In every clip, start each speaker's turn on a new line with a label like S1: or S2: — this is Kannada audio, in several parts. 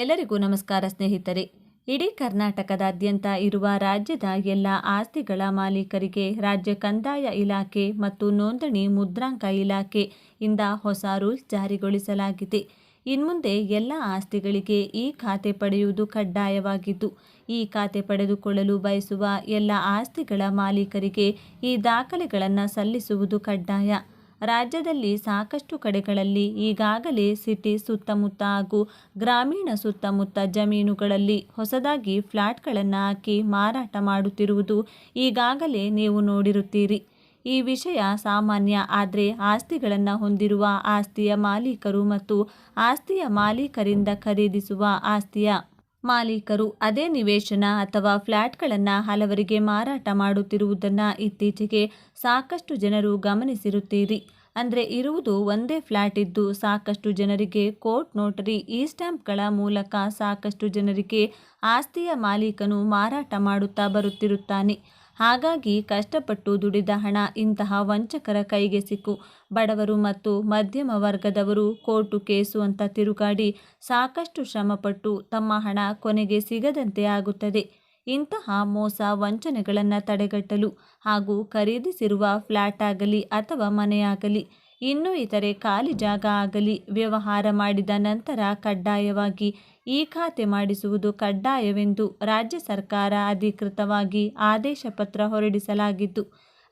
S1: ಎಲ್ಲರಿಗೂ ನಮಸ್ಕಾರ ಸ್ನೇಹಿತರೆ. ಇಡೀ ಕರ್ನಾಟಕದಾದ್ಯಂತ ಇರುವ ರಾಜ್ಯದ ಎಲ್ಲ ಆಸ್ತಿಗಳ ಮಾಲೀಕರಿಗೆ ರಾಜ್ಯ ಕಂದಾಯ ಇಲಾಖೆ ಮತ್ತು ನೋಂದಣಿ ಮುದ್ರಾಂಕ ಇಲಾಖೆ ಇಂದ ಹೊಸ ರೂಲ್ಸ್ ಜಾರಿಗೊಳಿಸಲಾಗಿದೆ. ಇನ್ಮುಂದೆ ಎಲ್ಲ ಆಸ್ತಿಗಳಿಗೆ ಈ ಖಾತೆ ಪಡೆಯುವುದು ಕಡ್ಡಾಯವಾಗಿದ್ದು, ಈ ಖಾತೆ ಪಡೆದುಕೊಳ್ಳಲು ಬಯಸುವ ಎಲ್ಲ ಆಸ್ತಿಗಳ ಮಾಲೀಕರಿಗೆ ಈ ದಾಖಲೆಗಳನ್ನು ಸಲ್ಲಿಸುವುದು ಕಡ್ಡಾಯ. ರಾಜ್ಯದಲ್ಲಿ ಸಾಕಷ್ಟು ಕಡೆಗಳಲ್ಲಿ ಈಗಾಗಲೇ ಸಿಟಿ ಸುತ್ತಮುತ್ತ ಹಾಗೂ ಗ್ರಾಮೀಣ ಸುತ್ತಮುತ್ತ ಜಮೀನುಗಳಲ್ಲಿ ಹೊಸದಾಗಿ ಫ್ಲ್ಯಾಟ್ಗಳನ್ನು ಹಾಕಿ ಮಾರಾಟ ಮಾಡುತ್ತಿರುವುದು ಈಗಾಗಲೇ ನೀವು ನೋಡಿರುತ್ತೀರಿ. ಈ ವಿಷಯ ಸಾಮಾನ್ಯ, ಆದರೆ ಆಸ್ತಿಗಳನ್ನು ಹೊಂದಿರುವ ಆಸ್ತಿಯ ಮಾಲೀಕರು ಮತ್ತು ಆಸ್ತಿಯ ಮಾಲೀಕರಿಂದ ಖರೀದಿಸುವ ಆಸ್ತಿಯ ಮಾಲೀಕರು ಅದೇ ನಿವೇಶನ ಅಥವಾ ಫ್ಲ್ಯಾಟ್ಗಳನ್ನು ಹಲವರಿಗೆ ಮಾರಾಟ ಮಾಡುತ್ತಿರುವುದನ್ನು ಇತ್ತೀಚೆಗೆ ಸಾಕಷ್ಟು ಜನರು ಗಮನಿಸಿರುತ್ತೀರಿ. ಅಂದರೆ ಇರುವುದು ಒಂದೇ ಫ್ಲ್ಯಾಟ್ ಇದ್ದು ಸಾಕಷ್ಟು ಜನರಿಗೆ ಕೋರ್ಟ್ ನೋಟರಿ, ಈ ಸ್ಟ್ಯಾಂಪ್ಗಳ ಮೂಲಕ ಸಾಕಷ್ಟು ಜನರಿಗೆ ಆಸ್ತಿಯ ಮಾಲೀಕನು ಮಾರಾಟ ಮಾಡುತ್ತಾ ಬರುತ್ತಿರುತ್ತಾನೆ. ಹಾಗಾಗಿ ಕಷ್ಟಪಟ್ಟು ದುಡಿದ ಹಣ ಇಂತಹ ವಂಚಕರ ಕೈಗೆ ಸಿಕ್ಕು. ಬಡವರು ಮತ್ತು ಮಧ್ಯಮ ವರ್ಗದವರು ಕೋರ್ಟು ಕೇಸು ಅಂತ ತಿರುಗಾಡಿ ಸಾಕಷ್ಟು ಶ್ರಮಪಟ್ಟು ತಮ್ಮ ಹಣ ಕೊನೆಗೆ ಸಿಗದಂತೆ ಆಗುತ್ತದೆ. ಇಂತಹ ಮೋಸ ವಂಚನೆಗಳನ್ನು ತಡೆಗಟ್ಟಲು ಹಾಗೂ ಖರೀದಿಸಿರುವ ಫ್ಲ್ಯಾಟ್ ಆಗಲಿ ಅಥವಾ ಮನೆಯಾಗಲಿ, ಇನ್ನೂ ಇತರೆ ಖಾಲಿ ಜಾಗ ಆಗಲಿ ವ್ಯವಹಾರ ಮಾಡಿದ ನಂತರ ಕಡ್ಡಾಯವಾಗಿ ಈ ಖಾತೆ ಮಾಡಿಸುವುದು ಕಡ್ಡಾಯವೆಂದು ರಾಜ್ಯ ಸರ್ಕಾರ ಅಧಿಕೃತವಾಗಿ ಆದೇಶ ಪತ್ರ ಹೊರಡಿಸಲಾಗಿದ್ದು,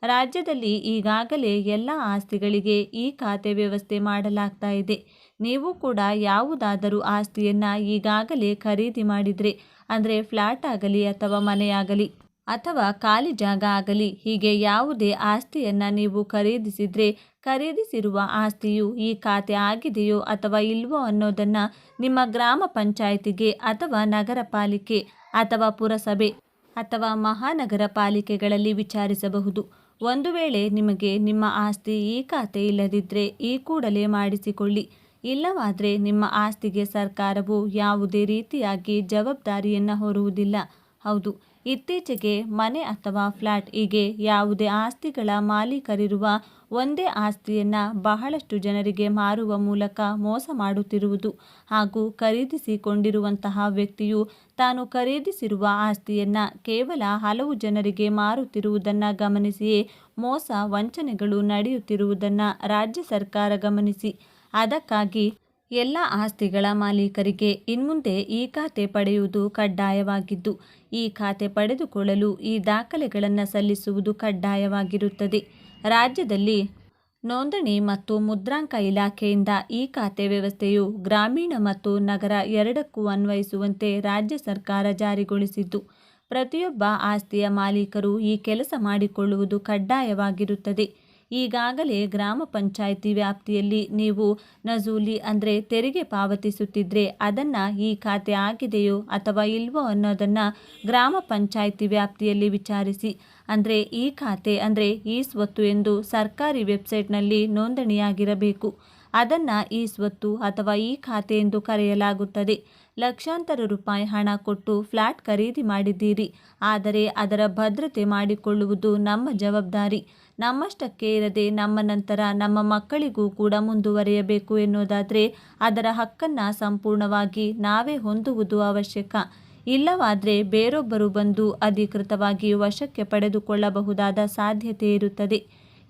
S1: ರಾಜ್ಯದಲ್ಲಿ ಈಗಾಗಲೇ ಎಲ್ಲ ಆಸ್ತಿಗಳಿಗೆ ಈ ಖಾತೆ ವ್ಯವಸ್ಥೆ ಮಾಡಲಾಗ್ತಾ ಇದೆ. ನೀವು ಕೂಡ ಯಾವುದಾದರೂ ಆಸ್ತಿಯನ್ನು ಈಗಾಗಲೇ ಖರೀದಿ ಮಾಡಿದರೆ, ಅಂದರೆ ಫ್ಲ್ಯಾಟ್ ಆಗಲಿ ಅಥವಾ ಮನೆಯಾಗಲಿ ಅಥವಾ ಖಾಲಿ ಜಾಗ ಆಗಲಿ. ಹೀಗೆ ಯಾವುದೇ ಆಸ್ತಿಯನ್ನು ನೀವು ಖರೀದಿಸಿದರೆ ಖರೀದಿಸಿರುವ ಆಸ್ತಿಯು ಈ ಖಾತೆ ಆಗಿದೆಯೋ ಅಥವಾ ಇಲ್ವೋ ಅನ್ನೋದನ್ನು ನಿಮ್ಮ ಗ್ರಾಮ ಪಂಚಾಯಿತಿಗೆ ಅಥವಾ ನಗರ ಪಾಲಿಕೆ ಅಥವಾ ಪುರಸಭೆ ಅಥವಾ ಮಹಾನಗರ ಪಾಲಿಕೆಗಳಲ್ಲಿ ವಿಚಾರಿಸಬಹುದು. ಒಂದು ವೇಳೆ ನಿಮಗೆ ನಿಮ್ಮ ಆಸ್ತಿ ಈ ಖಾತೆ ಇಲ್ಲದಿದ್ದರೆ ಈ ಕೂಡಲೇ ಮಾಡಿಸಿಕೊಳ್ಳಿ. ಇಲ್ಲವಾದರೆ ನಿಮ್ಮ ಆಸ್ತಿಗೆ ಸರ್ಕಾರವು ಯಾವುದೇ ರೀತಿಯಾಗಿ ಜವಾಬ್ದಾರಿಯನ್ನು ಹೊರುವುದಿಲ್ಲ. ಹೌದು. ಇತ್ತೀಚೆಗೆ ಮನೆ ಅಥವಾ ಫ್ಲ್ಯಾಟ್ ಹೀಗೆ ಯಾವುದೇ ಆಸ್ತಿಗಳ ಮಾಲೀಕರಿರುವ ಒಂದೇ ಆಸ್ತಿಯನ್ನು ಬಹಳಷ್ಟು ಜನರಿಗೆ ಮಾರುವ ಮೂಲಕ ಮೋಸ ಮಾಡುತ್ತಿರುವುದು ಹಾಗೂ ಖರೀದಿಸಿಕೊಂಡಿರುವಂತಹ ವ್ಯಕ್ತಿಯು ತಾನು ಖರೀದಿಸಿರುವ ಆಸ್ತಿಯನ್ನು ಕೇವಲ ಹಲವು ಜನರಿಗೆ ಮಾರುತ್ತಿರುವುದನ್ನು ಗಮನಿಸಿಯೇ ಮೋಸ ವಂಚನೆಗಳು ನಡೆಯುತ್ತಿರುವುದನ್ನು ರಾಜ್ಯ ಸರ್ಕಾರ ಗಮನಿಸಿ. ಅದಕ್ಕಾಗಿ ಎಲ್ಲ ಆಸ್ತಿಗಳ ಮಾಲೀಕರಿಗೆ ಇನ್ಮುಂದೆ ಈ ಖಾತೆ ಪಡೆಯುವುದು ಕಡ್ಡಾಯವಾಗಿದ್ದು, ಈ ಖಾತೆ ಪಡೆದುಕೊಳ್ಳಲು ಈ ದಾಖಲೆಗಳನ್ನು ಸಲ್ಲಿಸುವುದು ಕಡ್ಡಾಯವಾಗಿರುತ್ತದೆ. ರಾಜ್ಯದಲ್ಲಿ ನೋಂದಣಿ ಮತ್ತು ಮುದ್ರಾಂಕ ಇಲಾಖೆಯಿಂದ ಈ ಖಾತೆ ವ್ಯವಸ್ಥೆಯು ಗ್ರಾಮೀಣ ಮತ್ತು ನಗರ ಎರಡಕ್ಕೂ ಅನ್ವಯಿಸುವಂತೆ ರಾಜ್ಯ ಸರ್ಕಾರ ಜಾರಿಗೊಳಿಸಿದ್ದು, ಪ್ರತಿಯೊಬ್ಬ ಆಸ್ತಿಯ ಮಾಲೀಕರು ಈ ಕೆಲಸ ಮಾಡಿಕೊಳ್ಳುವುದು ಕಡ್ಡಾಯವಾಗಿರುತ್ತದೆ. ಈಗಾಗಲೇ ಗ್ರಾಮ ಪಂಚಾಯಿತಿ ವ್ಯಾಪ್ತಿಯಲ್ಲಿ ನೀವು ನಜೂಲಿ ಅಂದರೆ ತೆರಿಗೆ ಪಾವತಿಸುತ್ತಿದ್ದರೆ ಅದನ್ನು ಈ ಖಾತೆ ಆಗಿದೆಯೋ ಅಥವಾ ಇಲ್ವೋ ಅನ್ನೋದನ್ನು ಗ್ರಾಮ ಪಂಚಾಯಿತಿ ವ್ಯಾಪ್ತಿಯಲ್ಲಿ ವಿಚಾರಿಸಿ. ಅಂದರೆ ಈ ಖಾತೆ ಅಂದರೆ ಈ ಸ್ವತ್ತು ಎಂದು ಸರ್ಕಾರಿ ವೆಬ್ಸೈಟ್ನಲ್ಲಿ ನೋಂದಣಿಯಾಗಿರಬೇಕು. ಅದನ್ನು ಈ ಸ್ವತ್ತು ಅಥವಾ ಈ ಖಾತೆ ಎಂದು ಕರೆಯಲಾಗುತ್ತದೆ. ಲಕ್ಷಾಂತರ ರೂಪಾಯಿ ಹಣ ಕೊಟ್ಟು ಫ್ಲ್ಯಾಟ್ ಖರೀದಿ ಮಾಡಿದ್ದೀರಿ. ಆದರೆ ಅದರ ಭದ್ರತೆ ಮಾಡಿಕೊಳ್ಳುವುದು ನಮ್ಮ ಜವಾಬ್ದಾರಿ. ನಮ್ಮಷ್ಟಕ್ಕೆ ಇರದೆ ನಮ್ಮ ನಂತರ ನಮ್ಮ ಮಕ್ಕಳಿಗೂ ಕೂಡ ಮುಂದುವರಿಯಬೇಕು ಎನ್ನುವುದಾದರೆ ಅದರ ಹಕ್ಕನ್ನು ಸಂಪೂರ್ಣವಾಗಿ ನಾವೇ ಹೊಂದುವುದು ಅವಶ್ಯಕ. ಇಲ್ಲವಾದರೆ ಬೇರೊಬ್ಬರು ಬಂದು ಅಧಿಕೃತವಾಗಿ ವಶಕ್ಕೆ ಪಡೆದುಕೊಳ್ಳಬಹುದಾದ ಸಾಧ್ಯತೆ ಇರುತ್ತದೆ.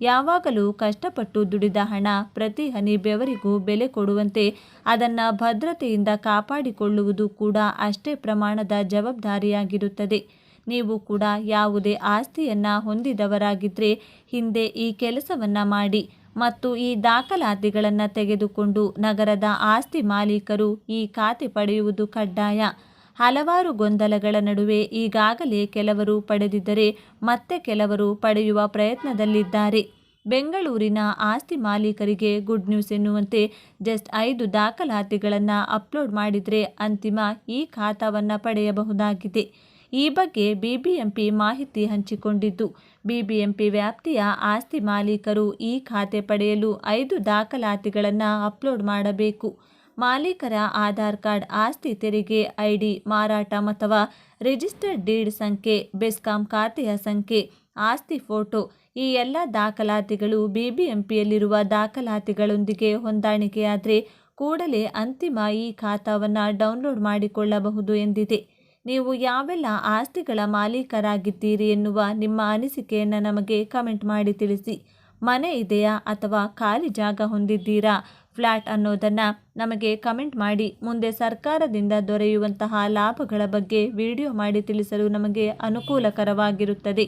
S1: ಯಾವಾಗಲೂ ಕಷ್ಟಪಟ್ಟು ದುಡಿದ ಹಣ ಪ್ರತಿ ಹನಿ ಬೆವರಿಗೂ ಬೆಲೆ ಕೊಡುವಂತೆ ಅದನ್ನು ಭದ್ರತೆಯಿಂದ ಕಾಪಾಡಿಕೊಳ್ಳುವುದು ಕೂಡ ಅಷ್ಟೇ ಪ್ರಮಾಣದ ಜವಾಬ್ದಾರಿಯಾಗಿರುತ್ತದೆ. ನೀವು ಕೂಡ ಯಾವುದೇ ಆಸ್ತಿಯನ್ನು ಹೊಂದಿದವರಾಗಿದ್ದರೆ ಹಿಂದೆ ಈ ಕೆಲಸವನ್ನು ಮಾಡಿ ಮತ್ತು ಈ ದಾಖಲಾತಿಗಳನ್ನು ತೆಗೆದುಕೊಂಡು ನಗರದ ಆಸ್ತಿ ಮಾಲೀಕರು ಈ ಖಾತೆ ಪಡೆಯುವುದು ಕಡ್ಡಾಯ. ಹಲವಾರು ಗೊಂದಲಗಳ ನಡುವೆ ಈಗಾಗಲೇ ಕೆಲವರು ಪಡೆದಿದ್ದರೆ ಮತ್ತೆ ಕೆಲವರು ಪಡೆಯುವ ಪ್ರಯತ್ನದಲ್ಲಿದ್ದಾರೆ. ಬೆಂಗಳೂರಿನ ಆಸ್ತಿ ಮಾಲೀಕರಿಗೆ ಗುಡ್ ನ್ಯೂಸ್ ಎನ್ನುವಂತೆ ಜಸ್ಟ್ ಐದು ದಾಖಲಾತಿಗಳನ್ನು ಅಪ್ಲೋಡ್ ಮಾಡಿದರೆ ಅಂತಿಮ ಈ ಖಾತಾವನ್ನು ಪಡೆಯಬಹುದಾಗಿದೆ. ಈ ಬಗ್ಗೆ ಬಿಬಿಎಂಪಿ ಮಾಹಿತಿ ಹಂಚಿಕೊಂಡಿದ್ದು, ಬಿಬಿಎಂಪಿ ವ್ಯಾಪ್ತಿಯ ಆಸ್ತಿ ಮಾಲೀಕರು ಈ ಖಾತೆ ಪಡೆಯಲು ಐದು ದಾಖಲಾತಿಗಳನ್ನು ಅಪ್ಲೋಡ್ ಮಾಡಬೇಕು. ಮಾಲೀಕರ ಆಧಾರ್ ಕಾರ್ಡ್ ಆಸ್ತಿ ತೆರಿಗೆ ಐಡಿ, ಮಾರಾಟ ಅಥವಾ ರಿಜಿಸ್ಟರ್ಡ್ ಡೀಡ್ ಸಂಖ್ಯೆ, ಬೆಸ್ಕಾಂ ಖಾತೆಯ ಸಂಖ್ಯೆ, ಆಸ್ತಿ ಫೋಟೋ ಈ ಎಲ್ಲ ದಾಖಲಾತಿಗಳು ಬಿಬಿಎಂಪಿಯಲ್ಲಿರುವ ದಾಖಲಾತಿಗಳೊಂದಿಗೆ ಹೊಂದಾಣಿಕೆಯಾದರೆ ಕೂಡಲೇ ಅಂತಿಮ ಈ ಖಾತಾವನ್ನು ಡೌನ್ಲೋಡ್ ಮಾಡಿಕೊಳ್ಳಬಹುದು ಎಂದಿದೆ. ನೀವು ಯಾವೆಲ್ಲ ಆಸ್ತಿಗಳ ಮಾಲೀಕರಾಗಿದ್ದೀರಿ ಎನ್ನುವ ನಿಮ್ಮ ಅನಿಸಿಕೆಯನ್ನು ನಮಗೆ ಕಮೆಂಟ್ ಮಾಡಿ ತಿಳಿಸಿ. ಮನೆ ಇದೆಯಾ ಅಥವಾ ಖಾಲಿ ಜಾಗ ಹೊಂದಿದ್ದೀರಾ? ಫ್ಲ್ಯಾಟ್ ಅನ್ನೋದನ್ನು ನಮಗೆ ಕಮೆಂಟ್ ಮಾಡಿ. ಮುಂದೆ ಸರ್ಕಾರದಿಂದ ದೊರೆಯುವಂತಹ ಲಾಭಗಳ ಬಗ್ಗೆ ವಿಡಿಯೋ ಮಾಡಿ ತಿಳಿಸಲು ನಮಗೆ ಅನುಕೂಲಕರವಾಗಿರುತ್ತದೆ.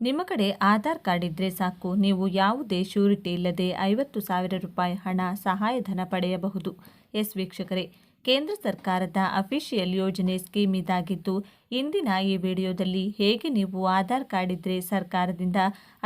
S1: ನಿಮ್ಮ ಕಡೆ ಆಧಾರ್ ಕಾರ್ಡ್ ಇದ್ದರೆ ಸಾಕು. ನೀವು ಯಾವುದೇ ಶ್ಯೂರಿಟಿ ಇಲ್ಲದೆ ಐವತ್ತು ಸಾವಿರ ರೂಪಾಯಿ ಹಣ ಸಹಾಯಧನ ಪಡೆಯಬಹುದು. ಎಸ್ ವೀಕ್ಷಕರೇ ಕೇಂದ್ರ ಸರ್ಕಾರದ ಅಫಿಷಿಯಲ್ ಯೋಜನೆ ಸ್ಕೀಮ್ ಇದಾಗಿದ್ದು, ಇಂದಿನ ಈ ವಿಡಿಯೋದಲ್ಲಿ ಹೇಗೆ ನೀವು ಆಧಾರ್ ಕಾರ್ಡ್ ಇದ್ದರೆ ಸರ್ಕಾರದಿಂದ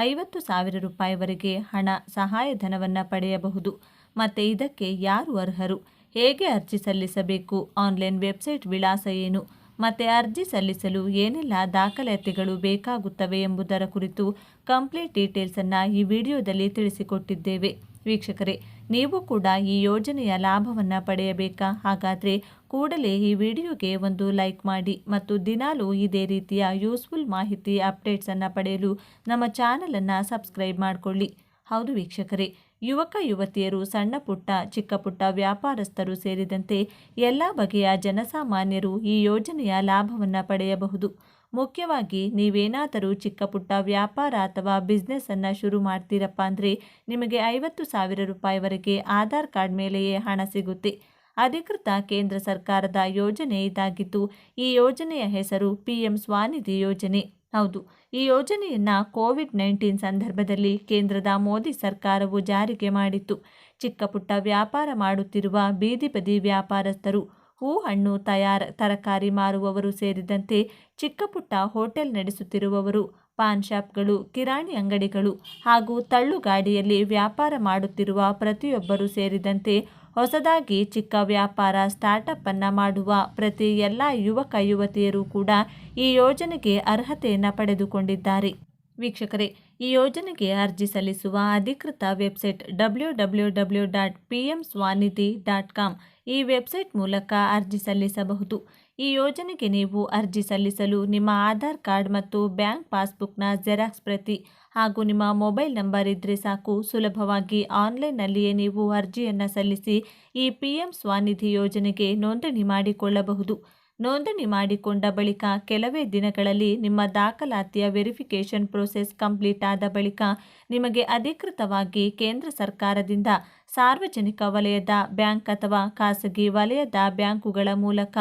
S1: ಐವತ್ತು ಸಾವಿರ ರೂಪಾಯಿವರೆಗೆ ಹಣ ಸಹಾಯಧನವನ್ನು ಪಡೆಯಬಹುದು, ಮತ್ತು ಇದಕ್ಕೆ ಯಾರು ಅರ್ಹರು, ಹೇಗೆ ಅರ್ಜಿ ಸಲ್ಲಿಸಬೇಕು, ಆನ್ಲೈನ್ ವೆಬ್ಸೈಟ್ ವಿಳಾಸ ಏನು, ಮತ್ತು ಅರ್ಜಿ ಸಲ್ಲಿಸಲು ಏನೆಲ್ಲ ದಾಖಲಾತಿಗಳು ಬೇಕಾಗುತ್ತವೆ ಎಂಬುದರ ಕುರಿತು ಕಂಪ್ಲೀಟ್ ಡೀಟೇಲ್ಸನ್ನು ಈ ವಿಡಿಯೋದಲ್ಲಿ ತಿಳಿಸಿಕೊಟ್ಟಿದ್ದೇವೆ. ವೀಕ್ಷಕರೇ ನೀವು ಕೂಡ ಈ ಯೋಜನೆಯ ಲಾಭವನ್ನು ಪಡೆಯಬೇಕಾ? ಹಾಗಾದರೆ ಕೂಡಲೇ ಈ ವಿಡಿಯೋಗೆ ಒಂದು ಲೈಕ್ ಮಾಡಿ ಮತ್ತು ದಿನಾಲೂ ಇದೇ ರೀತಿಯ ಯೂಸ್ಫುಲ್ ಮಾಹಿತಿ ಅಪ್ಡೇಟ್ಸನ್ನು ಪಡೆಯಲು ನಮ್ಮ ಚಾನಲನ್ನು ಸಬ್ಸ್ಕ್ರೈಬ್ ಮಾಡಿಕೊಳ್ಳಿ. ಹೌದು ವೀಕ್ಷಕರೇ ಯುವಕ, ಯುವತಿಯರು, ಸಣ್ಣ ಪುಟ್ಟ, ಚಿಕ್ಕ ಪುಟ್ಟ ವ್ಯಾಪಾರಸ್ಥರು ಸೇರಿದಂತೆ ಎಲ್ಲ ಬಗೆಯ ಜನಸಾಮಾನ್ಯರು ಈ ಯೋಜನೆಯ ಲಾಭವನ್ನು ಪಡೆಯಬಹುದು. ಮುಖ್ಯವಾಗಿ, ನೀವೇನಾದರೂ ಚಿಕ್ಕ ಪುಟ್ಟ ವ್ಯಾಪಾರ ಅಥವಾ ಬಿಸ್ನೆಸ್ಸನ್ನು ಶುರು ಮಾಡ್ತೀರಪ್ಪ ಅಂದರೆ ನಿಮಗೆ ಐವತ್ತು ಸಾವಿರ ರೂಪಾಯಿವರೆಗೆ ಆಧಾರ್ ಕಾರ್ಡ್ ಮೇಲೆಯೇ ಹಣ ಸಿಗುತ್ತೆ. ಅಧಿಕೃತ ಕೇಂದ್ರ ಸರ್ಕಾರದ ಯೋಜನೆ ಇದಾಗಿದ್ದು, ಈ ಯೋಜನೆಯ ಹೆಸರು ಪಿ ಎಂ ಸ್ವಾನಿಧಿ ಯೋಜನೆ. ಹೌದು. ಈ ಯೋಜನೆಯನ್ನು ಕೋವಿಡ್ ನೈನ್ಟೀನ್ ಸಂದರ್ಭದಲ್ಲಿ ಕೇಂದ್ರದ ಮೋದಿ ಸರ್ಕಾರವು ಜಾರಿಗೆ ಮಾಡಿತ್ತು. ಚಿಕ್ಕ ಪುಟ್ಟ ವ್ಯಾಪಾರ ಮಾಡುತ್ತಿರುವ ಬೀದಿ ಬದಿ ವ್ಯಾಪಾರಸ್ಥರು ಹೂ ಹಣ್ಣು ತಯಾರ, ತರಕಾರಿ ಮಾರುವವರು ಸೇರಿದಂತೆ ಚಿಕ್ಕ ಪುಟ್ಟ ಹೋಟೆಲ್ ನಡೆಸುತ್ತಿರುವವರು, ಪಾನ್ ಶಾಪ್ಗಳು, ಕಿರಾಣಿ ಅಂಗಡಿಗಳು ಹಾಗೂ ತಳ್ಳುಗಾಡಿಯಲ್ಲಿ ವ್ಯಾಪಾರ ಮಾಡುತ್ತಿರುವ ಪ್ರತಿಯೊಬ್ಬರು ಸೇರಿದಂತೆ ಹೊಸದಾಗಿ ಚಿಕ್ಕ ವ್ಯಾಪಾರ ಸ್ಟಾರ್ಟಪ್ ಅನ್ನು ಮಾಡುವ ಪ್ರತಿ ಎಲ್ಲ ಯುವಕ ಯುವತಿಯರು ಕೂಡ ಈ ಯೋಜನೆಗೆ ಅರ್ಹತೆಯನ್ನು ಪಡೆದುಕೊಂಡಿದ್ದಾರೆ. ವೀಕ್ಷಕರೇ, ಈ ಯೋಜನೆಗೆ ಅರ್ಜಿ ಸಲ್ಲಿಸುವ ಅಧಿಕೃತ website W W W dot P M Svanidhi dot com ಈ ವೆಬ್ಸೈಟ್ ಮೂಲಕ ಅರ್ಜಿ ಸಲ್ಲಿಸಬಹುದು. ಈ ಯೋಜನೆಗೆ ನೀವು ಅರ್ಜಿ ಸಲ್ಲಿಸಲು ನಿಮ್ಮ ಆಧಾರ್ ಕಾರ್ಡ್ ಮತ್ತು ಬ್ಯಾಂಕ್ ಪಾಸ್ಬುಕ್ನ ಜೆರಾಕ್ಸ್ ಪ್ರತಿ ಹಾಗೂ ನಿಮ್ಮ ಮೊಬೈಲ್ ನಂಬರ್ ಇದ್ದರೆ ಸಾಕು. ಸುಲಭವಾಗಿ ಆನ್ಲೈನ್ನಲ್ಲಿಯೇ ನೀವು ಅರ್ಜಿಯನ್ನು ಸಲ್ಲಿಸಿ ಈ ಪಿ ಎಂ ಸ್ವಾನಿಧಿ ಯೋಜನೆಗೆ ನೋಂದಣಿ ಮಾಡಿಕೊಳ್ಳಬಹುದು. ನೋಂದಣಿ ಮಾಡಿಕೊಂಡ ಬಳಿಕ ಕೆಲವೇ ದಿನಗಳಲ್ಲಿ ನಿಮ್ಮ ದಾಖಲಾತಿಯ ವೆರಿಫಿಕೇಷನ್ ಪ್ರೋಸೆಸ್ ಕಂಪ್ಲೀಟ್ ಆದ ಬಳಿಕ ನಿಮಗೆ ಅಧಿಕೃತವಾಗಿ ಕೇಂದ್ರ ಸರ್ಕಾರದಿಂದ ಸಾರ್ವಜನಿಕ ವಲಯದ ಬ್ಯಾಂಕ್ ಅಥವಾ ಖಾಸಗಿ ವಲಯದ ಬ್ಯಾಂಕುಗಳ ಮೂಲಕ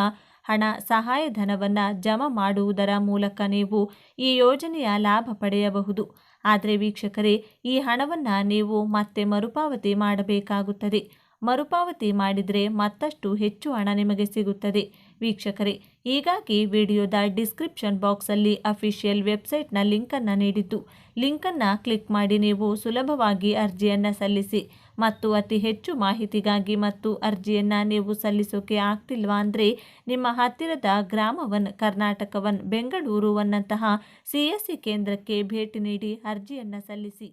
S1: ಹಣ ಸಹಾಯಧನವನ್ನು ಜಮಾ ಮಾಡುವುದರ ಮೂಲಕ ನೀವು ಈ ಯೋಜನೆಯ ಲಾಭ ಪಡೆಯಬಹುದು. ಆದರೆ ವೀಕ್ಷಕರೇ, ಈ ಹಣವನ್ನು ನೀವು ಮತ್ತೆ ಮರುಪಾವತಿ ಮಾಡಬೇಕಾಗುತ್ತದೆ. ಮರುಪಾವತಿ ಮಾಡಿದರೆ ಮತ್ತಷ್ಟು ಹೆಚ್ಚು ಹಣ ನಿಮಗೆ ಸಿಗುತ್ತದೆ. ವೀಕ್ಷಕರೇ, ಹೀಗಾಗಿ ವಿಡಿಯೋದ ಡಿಸ್ಕ್ರಿಪ್ಷನ್ ಬಾಕ್ಸಲ್ಲಿ ಅಫಿಷಿಯಲ್ ವೆಬ್ಸೈಟ್ನ ಲಿಂಕನ್ನು ನೀಡಿದ್ದು. ಲಿಂಕನ್ನು ಕ್ಲಿಕ್ ಮಾಡಿ ನೀವು ಸುಲಭವಾಗಿ ಅರ್ಜಿಯನ್ನು ಸಲ್ಲಿಸಿ ಮತ್ತು ಅತಿ ಹೆಚ್ಚು ಮಾಹಿತಿಗಾಗಿ ಮತ್ತು ಅರ್ಜಿಯನ್ನು ನೀವು ಸಲ್ಲಿಸೋಕೆ ಆಗ್ತಿಲ್ವಾ ಅಂದರೆ ನಿಮ್ಮ ಹತ್ತಿರದ ಗ್ರಾಮವನ್, ಕರ್ನಾಟಕವನ್, ಬೆಂಗಳೂರು ಒನ್ನಂತಹ ಸಿ ಸಿ ಕೇಂದ್ರಕ್ಕೆ ಭೇಟಿ ನೀಡಿ ಅರ್ಜಿಯನ್ನು ಸಲ್ಲಿಸಿ.